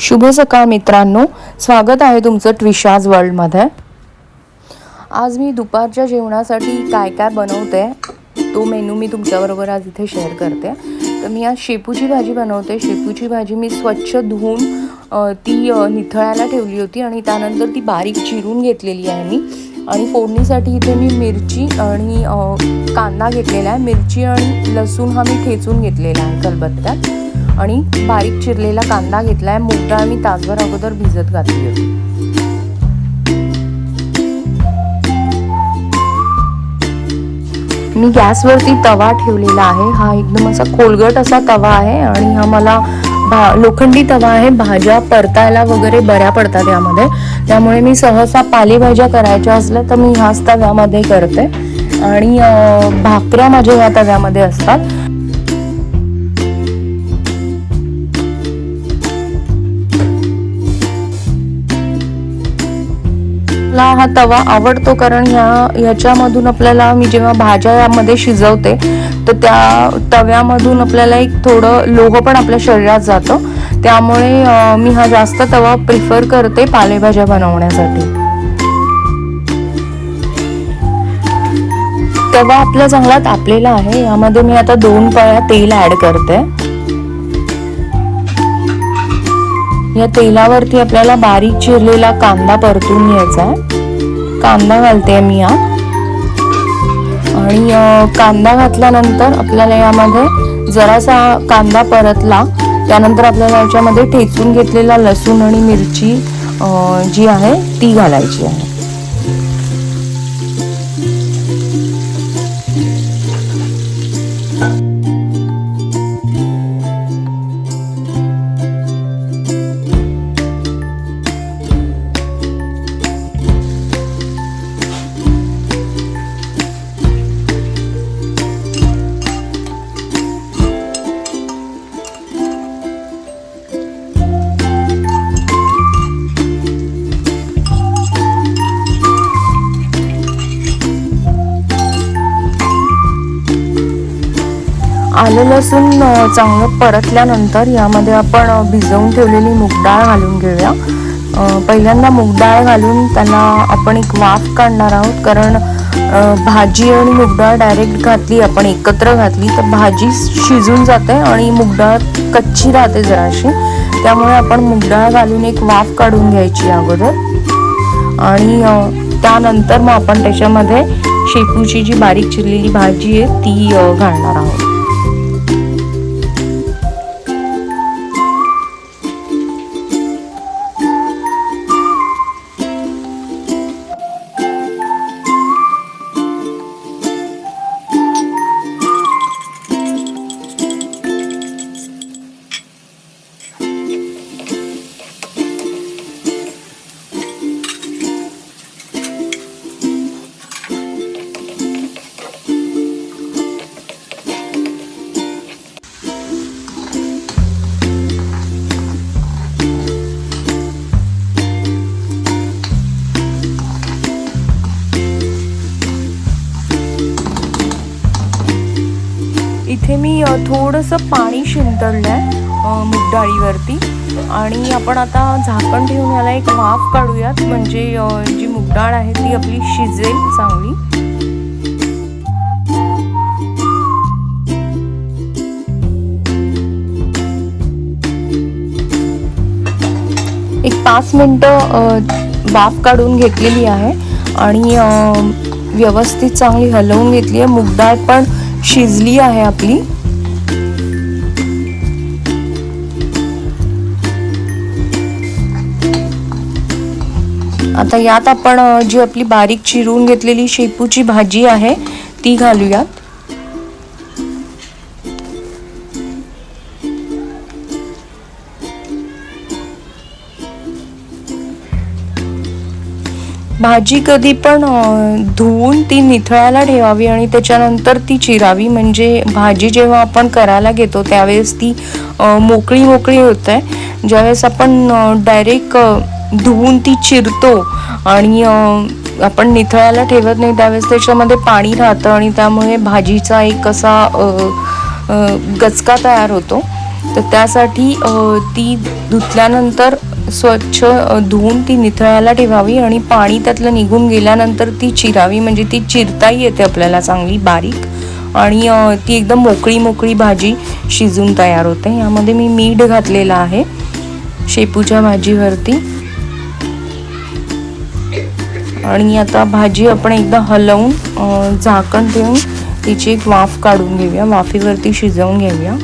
शुभ सकाळ मित्रांनो. स्वागत आहे तुमचं ट्विशाज वर्ल्डमध्ये. आज मी दुपारच्या जेवणासाठी काय काय बनवते तो मेनू मी तुमच्याबरोबर आज इथे शेअर करते. तर मी आज शेपूची भाजी बनवते. शेपूची भाजी मी स्वच्छ धुवून ती निथळायला ठेवली होती आणि त्यानंतर ती बारीक चिरून घेतलेली आहे मी. आणि फोडणीसाठी इथे मी मिरची आणि कांदा घेतलेला आहे. मिरची आणि लसूण हा मी ठेचून घेतलेला आहे कलबत्त्यात आणि बारीक चिरलेला कांदा घेतला आहे मूग डाळ मी तासभर अगोदर भिजत घातली होती मी गॅसवरती तवा ठेवलेला आहे. हा एकदम असा कोलगट असा तवा आहे आणि हा मला भा लोखंडी तवा आहे. भाज्या परतायला वगैरे बऱ्या पडतात यामध्ये. त्यामुळे मी सहसा पालेभाज्या करायच्या असल्या तर मी ह्याच तव्यामध्ये करते. आणि भाकऱ्या माझ्या या तव्यामध्ये असतात. मला हा तवा आवडतो कारण ह्या ह्याच्यामधून आपल्याला मी जेव्हा भाज्या यामध्ये शिजवते तर त्या तव्यामधून आपल्याला एक थोडं लोह पण आपल्या शरीरात जातं. त्यामुळे मी हा जास्त तवा प्रिफर करते पालेभाज्या बनवण्यासाठी. तवा आपला चांगला तापलेला आहे. यामध्ये मी आता दोन पळ्या तेल ॲड करते. या तेलावरती आपल्याला बारीक चिरलेला कांदा परतून घ्यायचा आहे. कांदा घालते मी यात आणि कांदा घातल्यानंतर आपल्याला यामध्ये जरासा कांदा परतला त्यानंतर आपल्याला याच्यामध्ये ठेचून घेतलेला लसूण आणि मिरची जी आहे ती घालायची आहे. आलं लसूण चांगलं परतल्यानंतर यामध्ये आपण भिजवून ठेवलेली मूगडाळ घालून घेऊया. पहिल्यांदा मूग डाळ घालून त्यांना आपण एक वाफ काढणार आहोत. कारण भाजी आणि मूगडाळ डायरेक्ट घातली आपण एकत्र घातली तर भाजी शिजून जाते आणि मूगडाळ कच्ची राहते जराशी. त्यामुळे आपण मूगडाळ घालून एक वाफ काढून घ्यायची अगोदर. आणि त्यानंतर मग आपण त्याच्यामध्ये शेपूची जी बारीक चिरलेली भाजी आहे ती घालणार आहोत. इथे मी थोडंसं पाणी शिंतडलं आहे मूग डाळीवरती आणि आपण आता झाकण ठेवून याला एक वाफ काढूयात. म्हणजे जी मूग डाळ आहे ती आपली शिजेल चांगली एक पाच मिनटं वाफ काढून घेतलेली आहे. आणि व्यवस्थित चांगली हलवून घेतली आहे. मूग डाळ पण शिजली आहे आपली. आता यात आपण जी आपली बारीक चिरून घेतलेली शेपूची भाजी आहे ती घालूयात. भाजी कधी पण धुवून ती निथळायला ठेवावी आणि त्याच्यानंतर ती चिरावी. म्हणजे भाजी जेव्हा आपण करायला घेतो त्यावेळेस ती मोकळी मोकळी होते. ज्यावेळेस आपण डायरेक्ट धुवून ती चिरतो आणि आपण निथळायला ठेवत नाही त्यावेळेस त्याच्यामध्ये पाणी राहतं आणि त्यामुळे भाजीचा एक असा गचका तयार होतो. तर त्यासाठी ती धुतल्यानंतर स्वच्छ धुवून ती निथळायला ठेवावी आणि पाणी त्यातलं निघून गेल्यानंतर ती चिरावी. म्हणजे ती चिरताही येते आपल्याला चांगली बारीक. आणि ती एकदम मोकळी मोकळी भाजी शिजून तयार होते. यामध्ये मी मीठ घातलेलं आहे. शेपूच्या भाजीवरती. आणि आता भाजी आपण एकदा हलवून झाकण ठेवून तिची एक वाफ काढून घेऊया. वाफीवरती शिजवून घेऊया.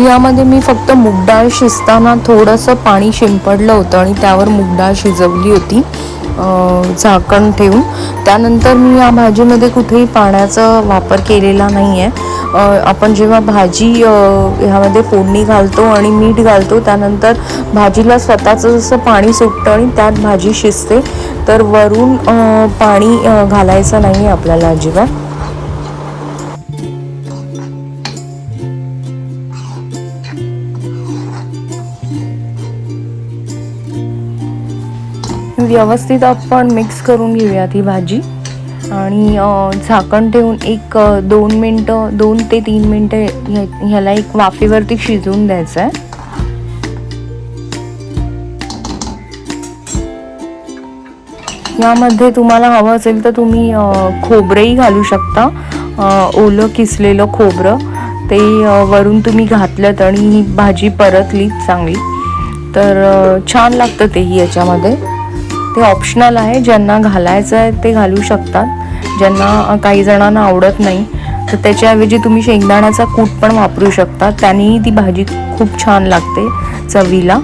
यामध्ये मी फक्त मुगडाळ शिजताना थोडंसं पाणी शिंपडलं होतं आणि त्यावर मुगडाळ शिजवली होती. झाकण ठेवून. त्यानंतर मी या भाजीमध्ये कुठेही पाण्याचा वापर केलेला नाही आहे आपण जेव्हा भाजी ह्यामध्ये फोडणी घालतो आणि मीठ घालतो त्यानंतर भाजीला स्वतःचं जसं पाणी सुटतं आणि त्यात भाजी शिजते तर वरून पाणी घालायचं नाही आहे आपल्याला अजिबात. व्यवस्थित आपण मिक्स करून घेऊयात ही भाजी. आणि झाकण ठेवून एक दोन मिनटं दोन ते तीन मिनटं ह्या- ह्याला एक वाफेवरती शिजवून द्यायचं आहे यामध्ये तुम्हाला हवं असेल तर तुम्ही खोबरंही घालू शकता. ओलं किसलेलं खोबरं. ते वरून तुम्ही घातलं आणि ही भाजी परतली चांगली. तर छान लागतं तेही याच्यामध्ये. ते ऑप्शनल आहे. ज्यांना घालायचं आहे ते घालू शकतात. ज्यांना काही जणांना आवडत नाही तर त्याच्याऐवजी तुम्ही शेंगदाण्याचा कूट पण वापरू शकता. त्यानेही ती भाजी खूप छान लागते चवीला.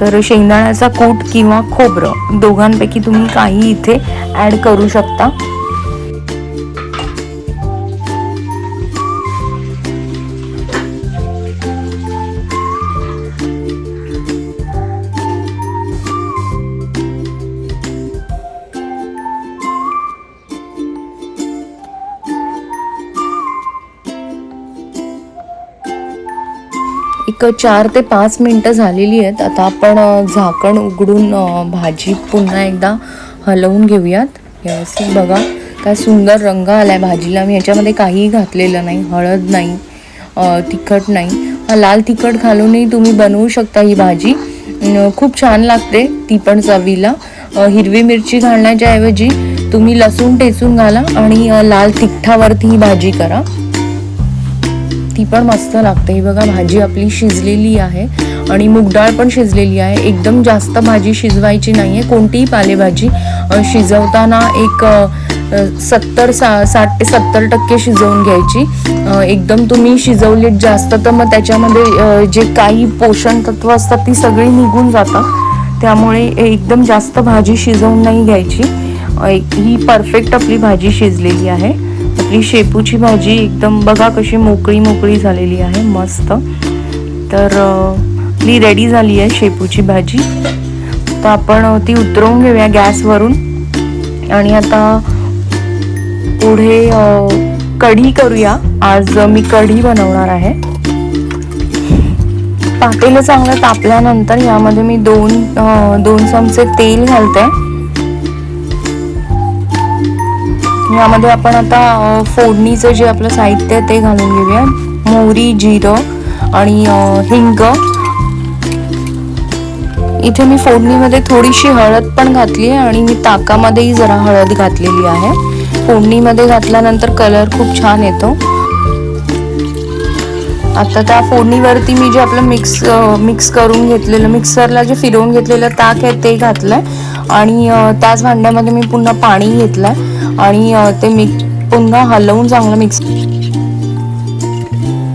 तर शेंगदाण्याचा कूट किंवा खोबरं दोघांपैकी तुम्ही काही इथे ॲड करू शकता. एक चार ते पाच मिनटं झालेली आहेत. आता आपण झाकण उघडून भाजी पुन्हा एकदा हलवून घेऊयात. व्यवस्थित बघा. काय सुंदर रंग आला आहे भाजीला. मी याच्यामध्ये काहीही घातलेलं नाही. हळद नाही तिखट नाही. लाल तिखट घालूनही तुम्ही बनवू शकता ही भाजी. खूप छान लागते ती पण चवीला. हिरवी मिरची घालण्याच्याऐवजी तुम्ही लसूण टेचून घाला आणि लाल तिखटावरती ही भाजी करा. ती पण मस्त लागते. ही बघा भाजी आपली शिजलेली आहे आणि मूग डाळ पण शिजलेली आहे. एकदम जास्त भाजी शिजवायची नाही आहे कोणतीही पालेभाजी शिजवताना एक सत्तर सा साठ ते सत्तर टक्के शिजवून घ्यायची. एकदम तुम्ही शिजवलीत जास्त तर मग त्याच्यामध्ये जे काही पोषण तत्व असतात ती सगळी निघून जातात. त्यामुळे एकदम जास्त भाजी शिजवून नाही घ्यायची. एक- ही परफेक्ट आपली भाजी शिजलेली आहे. आपली शेपूची भाजी एकदम बघा कशी मोकळी मोकळी झालेली आहे मस्त. तर अ, आपली रेडी झाली आहे शेपूची भाजी. तर आपण ती उतरवून घेऊया गॅसवरून. आणि आता पुढे कढी करूया. आज मी कढी बनवणार आहे. पातेलं चांगलं तापल्यानंतर यामध्ये मी दोन दोन चमचे तेल घालते. यामध्ये आपण आता फोडणीचं जे आपलं साहित्य आहे ते घालून घेऊया. मोहरी जिरं आणि हिंग. इथे मी फोडणीमध्ये थोडीशी हळद पण घातली आहे आणि मी ताकामध्येही जरा हळद घातलेली आहे. फोडणीमध्ये घातल्यानंतर कलर खूप छान येतो. आता त्या फोडणीवरती मी जे आपलं मिक्स मिक्स करून घेतलेलं मिक्सरला जे फिरवून घेतलेलं ताक आहे ते घातलंय. आणि त्याच भांड्यामध्ये मी पुन्हा पाणी घेतलं आहे आणि ते मिक्स पुन्हा हलवून चांगलं मिक्स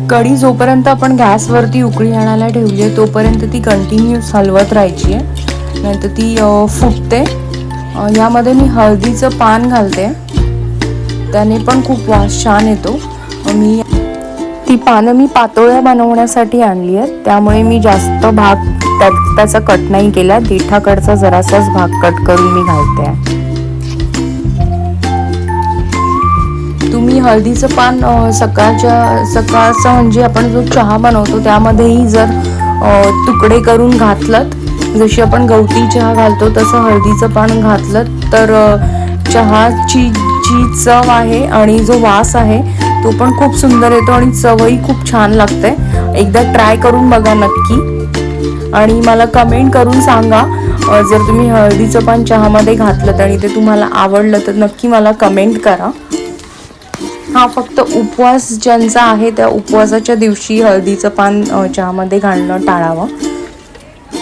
कढी जोपर्यंत आपण गॅसवरती उकळी आणायला ठेवली आहे तोपर्यंत ती कंटिन्यूस हलवत राहायची आहे. नाहीतर ती फुटते. यामध्ये मी हळदीचं पान घालते. त्याने पण खूप वास छान येतो. मी ती पानं मी पातोळ्या बनवण्यासाठी आणली आहेत त्यामुळे मी जास्त भाग त्या त्याचा कट नाही केला. देठाकडचा जरासाच भाग कट करून मी घालते. आहे तुम्ही हळदीचं पान सकाळच्या सकाळचा म्हणजे आपण जो चहा बनवतो त्यामध्येही जर तुकडे करून घातलं जशी आपण गवती चहा घालतो तसं हळदीचं पान घातलं तर चहाची जी चव आहे आणि जो वास आहे तो पण खूप सुंदर येतो आणि चवही खूप छान लागते. एकदा ट्राय करून बघा नक्की. आणि मला कमेंट करून सांगा जर तुम्ही हळदीचं पान चहामध्ये घातलं आणि ते तुम्हाला आवडलं तर नक्की मला कमेंट करा. हा फक्त उपवास ज्यांचा आहे त्या उपवासाच्या दिवशी हळदीचं पान चहामध्ये घालणं टाळावं.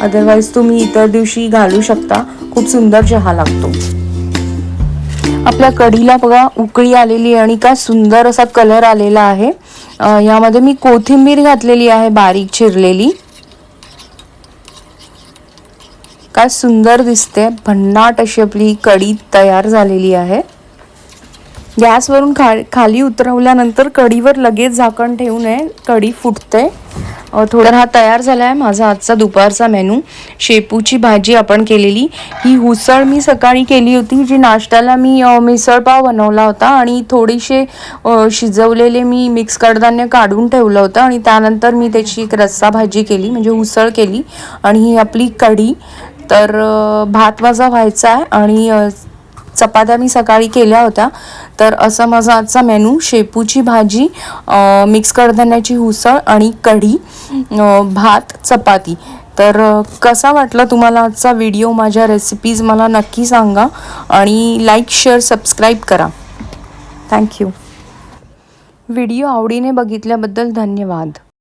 अदरवाईज तुम्ही इतर दिवशी घालू शकता. खूप सुंदर चहा लागतो. आपल्या कढीला बघा उकळी आलेली आहे आणि काय सुंदर असा कलर आलेला आहे. यामध्ये मी कोथिंबीर घातलेली आहे बारीक चिरलेली. काय सुंदर दिसते. भन्नाट अशी आपली कढी तयार झालेली आहे. गॅसवरून खा खाली उतरवल्यानंतर कढीवर लगेच झाकण ठेवू नये कढी फुटते. थोडा हा तयार झाला आहे माझा आजचा दुपारचा मेनू. शेपूची भाजी आपण केलेली. ही उसळ मी सकाळी केली होती जी नाश्त्याला मी मिसळपाव बनवला होता आणि थोडीशे शिजवलेले मी मिक्स कडधान्य काढून ठेवलं होतं आणि त्यानंतर मी त्याची एक रस्सा भाजी केली म्हणजे उसळ केली. आणि ही आपली कढी. तर भात माझा व्हायचा आहे आणि चपात्या मी सकाळी केल्या होत्या. तर असं माझा आजचा मेनू शेपूची भाजी मिक्स कडधान्याची उसळ आणि कढी भात चपाती. तर कसा वाटला तुम्हाला आजचा व्हिडिओ माझ्या रेसिपीज मला नक्की सांगा आणि लाईक शेअर सबस्क्राईब करा. थँक्यू व्हिडिओ आवडीने बघितल्याबद्दल धन्यवाद.